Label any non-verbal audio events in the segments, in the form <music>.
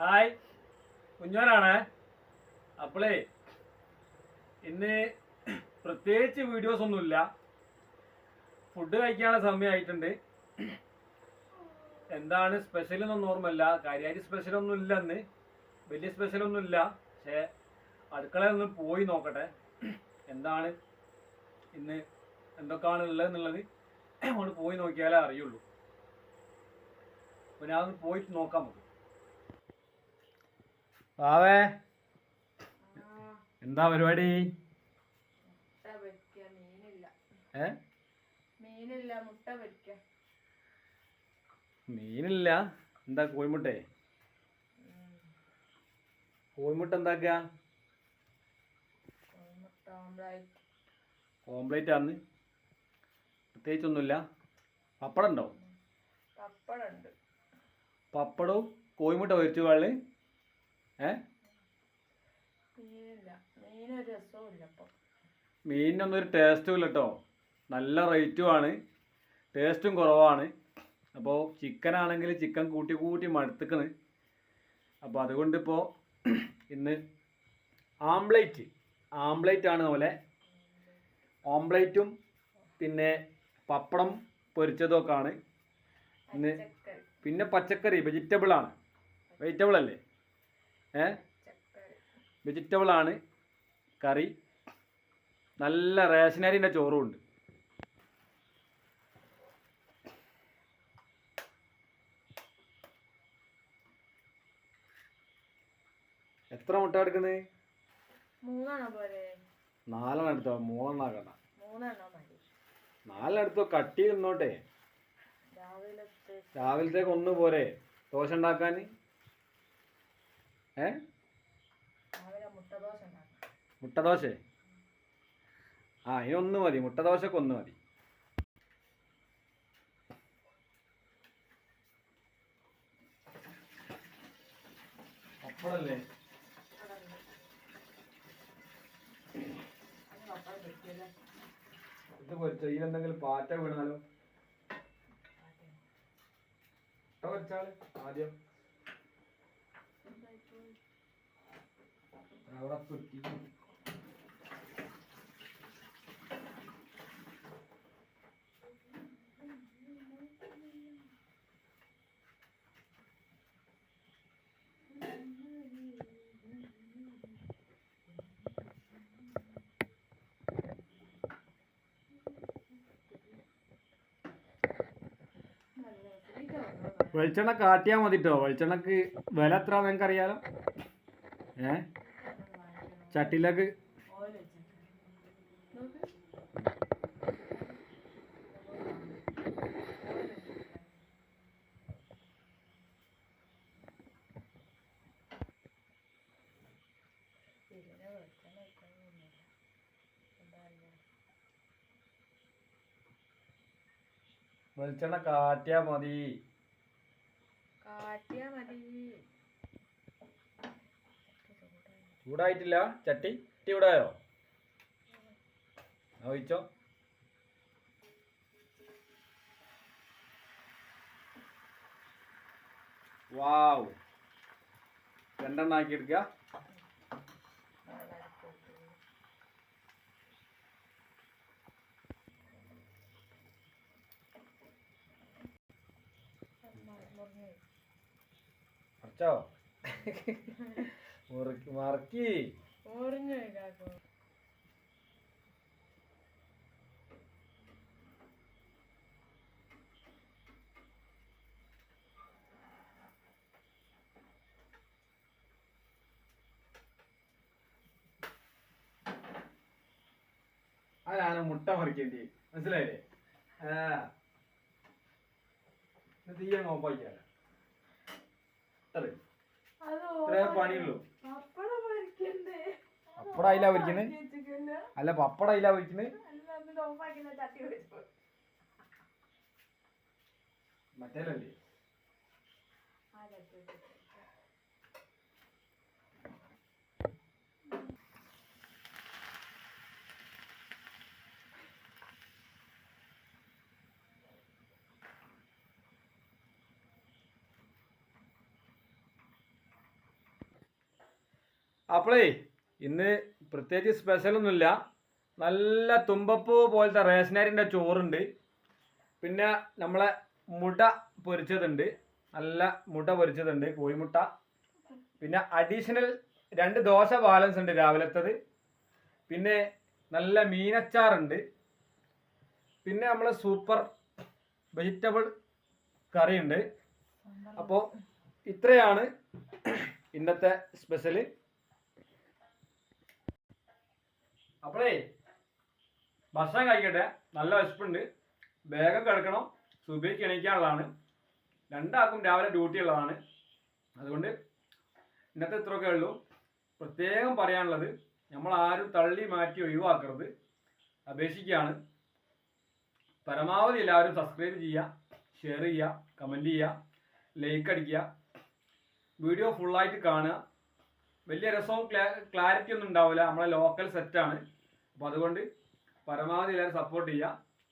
Hi. കുഞ്ഞോനാണ്. അപ്പോളേ ഇന്ന് പ്രത്യേകിച്ച് videos ഒന്നുമില്ല. ഫുഡ് കഴിക്കാനുള്ള സമയമായിട്ടുണ്ട്. എന്താണ് സ്പെഷ്യൽ എന്നൊന്നും ഓർമ്മയില്ല. കാര്യമായിട്ട് സ്പെഷ്യൽ ഒന്നും ഇല്ല ഇന്ന്. വലിയ സ്പെഷ്യൽ ഒന്നും ഇല്ല. പക്ഷേ അടുക്കളയിൽ ഒന്ന് പോയി നോക്കട്ടെ. എന്താണ് ഇന്ന് എന്തൊക്കെയാണ് ഉള്ളത് എന്നുള്ളത് അങ്ങോട്ട് പോയി നോക്കിയാലേ അറിയുള്ളൂ. അപ്പോൾ ഞാൻ പോയിട്ട് നോക്കാം നമുക്ക്. ആവേ എന്താ പരിപാടി? മീനില്ല. എന്താ കോഴിമുട്ടേ? കോഴിമുട്ട എന്താക്കുക ആണ് ഓംപ്ലേറ്റ്. ഒന്നുമില്ല പ്രത്യേകിച്ചൊന്നുമില്ല. പപ്പടം ഉണ്ടോ? പപ്പടം പപ്പടവും കോഴിമുട്ട പൊരിച്ചു കാളിൽ ഏ? മീനിനൊന്നും ഒരു ടേസ്റ്റും ഇല്ല കേട്ടോ നല്ല റേറ്റും ആണ്. ടേസ്റ്റും കുറവാണ്. അപ്പോൾ ചിക്കൻ ആണെങ്കിൽ ചിക്കൻ കൂട്ടി കൂട്ടി മടുത്തിക്കണ്. അപ്പോൾ അതുകൊണ്ട് ഇപ്പോൾ ഇന്ന് ആംപ്ലേറ്റ് ആംപ്ലേറ്റ് ആണ് പോലെ ഓംപ്ലേറ്റും പിന്നെ പപ്പടം പൊരിച്ചതൊക്കെ ആണ്. ഇന്ന് പിന്നെ പച്ചക്കറി വെജിറ്റബിൾ ആണ്. വെജിറ്റബിൾ അല്ലേ? ഏ? വെജിറ്റബിളാണ് വെജിറ്റബിൾ ആണ് കറി നല്ല റേഷനരിന്റെ ചോറും ഉണ്ട്. എത്ര മുട്ട എടുക്കുന്നത് നാലെണ്ണം എടുത്തോ? മൂന്നെണ്ണ കണ്ട നാലെണ്ണം എടുത്തോ? കട്ടി നിന്നോട്ടെ. രാവിലത്തെ രാവിലത്തേക്ക് ഒന്ന് പോരെ. ദോശ ഉണ്ടാക്കാൻ ഏ? മുട്ടദോശ ആ ഇതിനൊന്ന് മതി. മുട്ടദോശക്ക് ഒന്ന് മതി. അപ്പഴല്ലേ അത് പപ്പടം പൊരിക്കല്ലേ? ഇത് പൊരിച്ചോ? ഇതിലെന്തെങ്കിലും പാറ്റ വീണാലോ? ആദ്യം അവിടെ തുറ്റി വെളിച്ചെണ്ണ കാട്ടിയാൽ മതി കേട്ടോ വെളിച്ചെണ്ണക്ക് വില എത്ര നിങ്ങൾക്കറിയാലോ? അറിയാലോ ഏ? ചട്ടിയിലേക്ക് വെളിച്ചെണ്ണ കാട്ടിയാൽ മതി. കാട്ടിയാ മതി. ചൂടായിട്ടില്ല. ചട്ടി. ചൂടായോ? ഒഴിച്ചോ. വാവ്. രണ്ടെണ്ണം ആക്കി എടുക്കുക മറിച്ചോ <laughs> മുറുക്കി മറക്കി അതാണ് മുട്ട മറിക്കേണ്ടി? മനസ്സിലായില്ലേ? ആ. അതെ അത് ഇത്രേ പണിയുള്ളൂ. പപ്പടം അതിലാ പൊരിക്കുന്നത് അല്ല പപ്പട അതിലാ പൊരിക്കുന്നത് മറ്റേലല്ലേ ആ ചട്ടി വെച്ചിട്ട് അപ്പോളേ ഇന്ന് പ്രത്യേകിച്ച് സ്പെഷ്യലൊന്നുമില്ല നല്ല തുമ്പപ്പൂ പോലത്തെ റേഷനരിന്റെ ചോറുണ്ട്. പിന്നെ നമ്മളെ മുട പൊരിച്ചതുണ്ട്. നല്ല മുട പൊരിച്ചതുണ്ട് കോഴിമുട്ട. പിന്നെ അഡീഷണൽ രണ്ട് ദോശ ബാലൻസ് ഉണ്ട് രാവിലത്തത്. പിന്നെ നല്ല മീനച്ചാറുണ്ട്. പിന്നെ നമ്മൾ സൂപ്പർ വെജിറ്റബിൾ കറിയുണ്ട്. അപ്പോൾ ഇത്രയാണ് ഇന്നത്തെ സ്പെഷ്യൽ അപ്പോഴേ ഭക്ഷണം കഴിക്കട്ടെ. നല്ല വിശപ്പുണ്ട്. വേഗം കിടക്കണം. സുബേക്ക് എണീക്കാനുള്ളതാണ്. രണ്ടാൾക്കും രാവിലെ ഡ്യൂട്ടി ഉള്ളതാണ്. അതുകൊണ്ട് ഇന്നത്തെ ഇത്രയൊക്കെ ഉള്ളൂ. പ്രത്യേകം പറയാനുള്ളത് നമ്മൾ ആരും തള്ളി മാറ്റി ഒഴിവാക്കരുത്. അപേക്ഷിക്കുകയാണ്. പരമാവധി എല്ലാവരും സബ്സ്ക്രൈബ് ചെയ്യുക ഷെയർ ചെയ്യുക കമന്റ് ചെയ്യുക ലൈക്ക് അടിക്കുക. വീഡിയോ ഫുള്ളായിട്ട് കാണുക. വലിയ രസവും ക്ലാരിറ്റി ഒന്നും ഉണ്ടാവില്ല നമ്മളെ ലോക്കൽ സെറ്റാണ് അപ്പോൾ അതുകൊണ്ട് പരമാവധി എല്ലാവരും സപ്പോർട്ട് ചെയ്യുക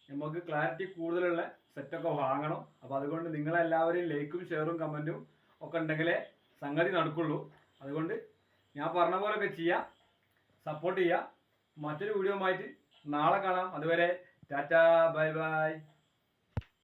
നമുക്ക് ക്ലാരിറ്റി കൂടുതലുള്ള സെറ്റൊക്കെ വാങ്ങണം. അപ്പോൾ അതുകൊണ്ട് നിങ്ങളെല്ലാവരും ലൈക്കും ഷെയറും കമന്റും ഒക്കെ ഉണ്ടെങ്കിലേ സംഗതി നടക്കുള്ളൂ. അതുകൊണ്ട് ഞാൻ പറഞ്ഞ ഒക്കെ ചെയ്യുക സപ്പോർട്ട് ചെയ്യുക മറ്റൊരു വീഡിയോ ആയിട്ട് നാളെ കാണാം. അതുവരെ ടാറ്റാ ബൈ ബൈ